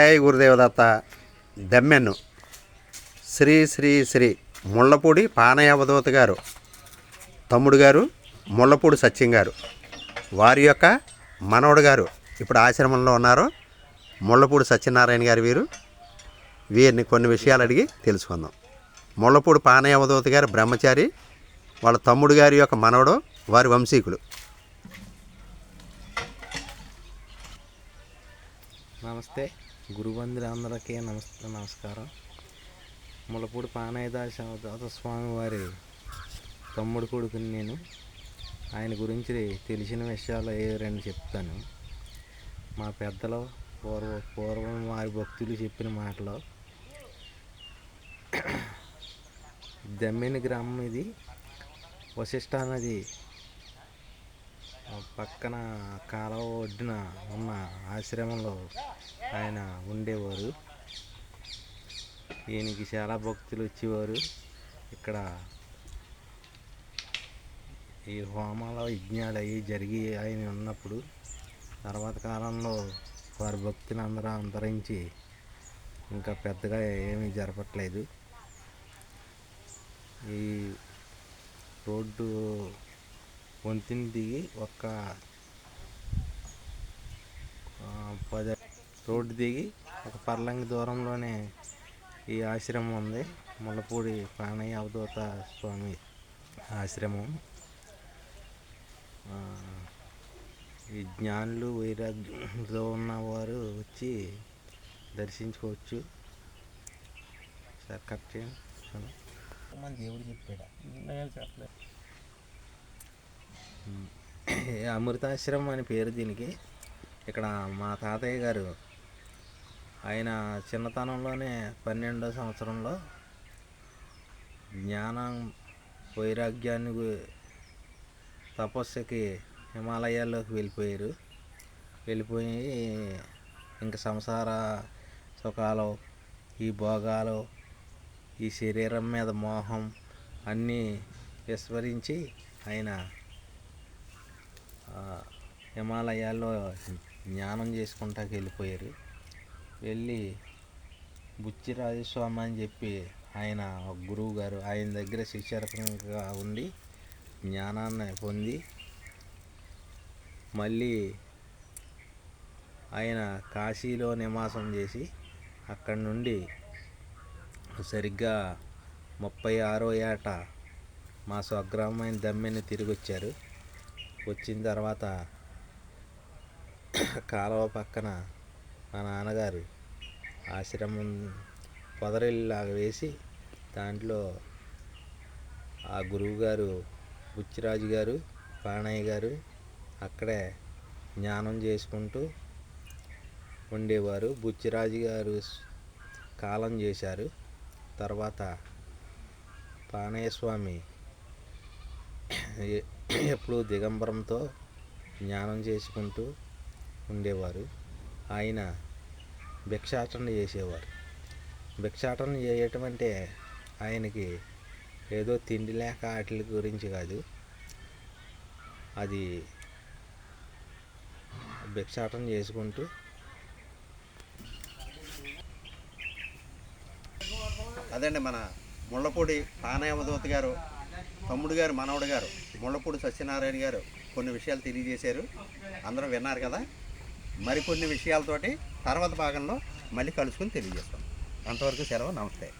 జయ గురుదేవదత్త. దమ్మెన్ను. శ్రీ శ్రీ శ్రీ ముళ్ళపూడి పానయావధూత గారు తమ్ముడు గారు ముళ్ళపూడి సత్యం గారు వారి యొక్క మనవడు గారు ఇప్పుడు ఆశ్రమంలో ఉన్నారు. ముళ్ళపూడి సత్యనారాయణ గారు వీరు. వీరిని కొన్ని విషయాలు అడిగి తెలుసుకుందాం. ముళ్ళపూడి పానయావధూత గారు బ్రహ్మచారి వాళ్ళ తమ్ముడు గారి యొక్క మనవడు వారి వంశీకులు. నమస్తే. గురువందులందరికీ నమస్తే నమస్కారం. ములపూడి పానయదాస స్వామి వారి తమ్ముడు కొడుకుని నేను ఆయన గురించి తెలిసిన విషయాలు ఏ రెండు చెప్తాను. మా పెద్దలు పూర్వ పూర్వం వారి భక్తులు చెప్పిన మాటలు. దమ్మిని గ్రామం ఇది. వశిష్ఠ నది పక్కన కాలువ ఒడ్డున ఉన్న ఆశ్రమంలో ఆయన ఉండేవారు. ఈయనకి చాలా భక్తులు వచ్చేవారు. ఇక్కడ ఈ హోమాల యజ్ఞాలు అవి జరిగి ఆయన ఉన్నప్పుడు తర్వాత కాలంలో వారి భక్తులు అందరూ అంతరించి ఇంకా పెద్దగా ఏమీ జరపట్లేదు. ఈ రోడ్డు వంతిని దిగి ఒక్క ఆ, పది రోడ్డు దిగి ఒక పర్లంగి దూరంలోనే ఈ ఆశ్రమం ఉంది. ముల్లపూడి ప్రాణయ్య అవధూత స్వామి ఆశ్రమం. ఆ, ఈ జ్ఞానులు వైరాగ్యంతో ఉన్నవారు వచ్చి దర్శించుకోవచ్చు. సార్ కట్ చేయండి. మన దేవుడు చెప్పాడా? చెప్పలేదు. అమృతాశ్రమం అని పేరు దీనికి. ఇక్కడ మా తాతయ్య గారు ఆయన చిన్నతనంలోనే పన్నెండో సంవత్సరంలో జ్ఞానం వైరాగ్యాన్ని తపస్సుకి హిమాలయాల్లోకి వెళ్ళిపోయారు. వెళ్ళిపోయి ఇంకా సంసార సుఖాలు ఈ భోగాలు ఈ శరీరం మీద మోహం అన్నీ విస్మరించి ఆయన హిమాలయాల్లో జ్ఞానం చేసుకుంటాకి వెళ్ళిపోయారు. వెళ్ళి బుచ్చి రాజస్వామి అని చెప్పి ఆయన ఒక గురువు గారు ఆయన దగ్గర శిష్యరకంగా ఉండి జ్ఞానాన్ని పొంది మళ్ళీ ఆయన కాశీలో నివాసం చేసి అక్కడి నుండి సరిగ్గా ముప్పై ఆరో ఏట మా స్వగ్రామమైన దమ్మెని తిరిగి వచ్చారు వచ్చిన తర్వాత కాలువ పక్కన మా నాన్నగారు ఆశ్రమం పొదరిల్లాగా వేసి దాంట్లో ఆ గురువు గారు బుచ్చిరాజు గారు పాణయ్య గారు అక్కడే జ్ఞానం చేసుకుంటూ ఉండేవారు. బుచ్చిరాజు గారు కాలం చేశారు. తర్వాత పాణయ్య స్వామి ఎప్పుడూ దిగంబరంతో జ్ఞానం చేసుకుంటూ ఉండేవారు. ఆయన భిక్షాటన చేసేవారు. భిక్షాటన చేయటం అంటే ఆయనకి ఏదో తిండి లేక వాటి గురించి కాదు. అది భిక్షాటన చేసుకుంటూ అదండి మన ముళ్ళపూడి పానయావధూత గారు తమ్ముడు గారు మనవడు గారు ముళ్ళపూడి సత్యనారాయణ గారు కొన్ని విషయాలు తెలియజేశారు. అందరూ విన్నారు కదా? మరికొన్ని విషయాలతోటి తర్వాత భాగంలో మళ్ళీ కలుసుకుని తెలియజేస్తాం. అంతవరకు సెలవు నమస్తే.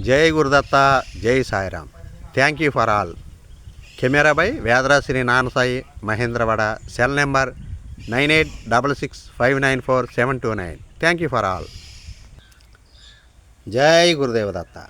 జై గురుదత్త జై Sairam thank you for all camera by Vedara Sri Nanasai Mahendravada cell number nine eight double six five nine four seven two nine. Thank you for all జై గురుదేవదత్త.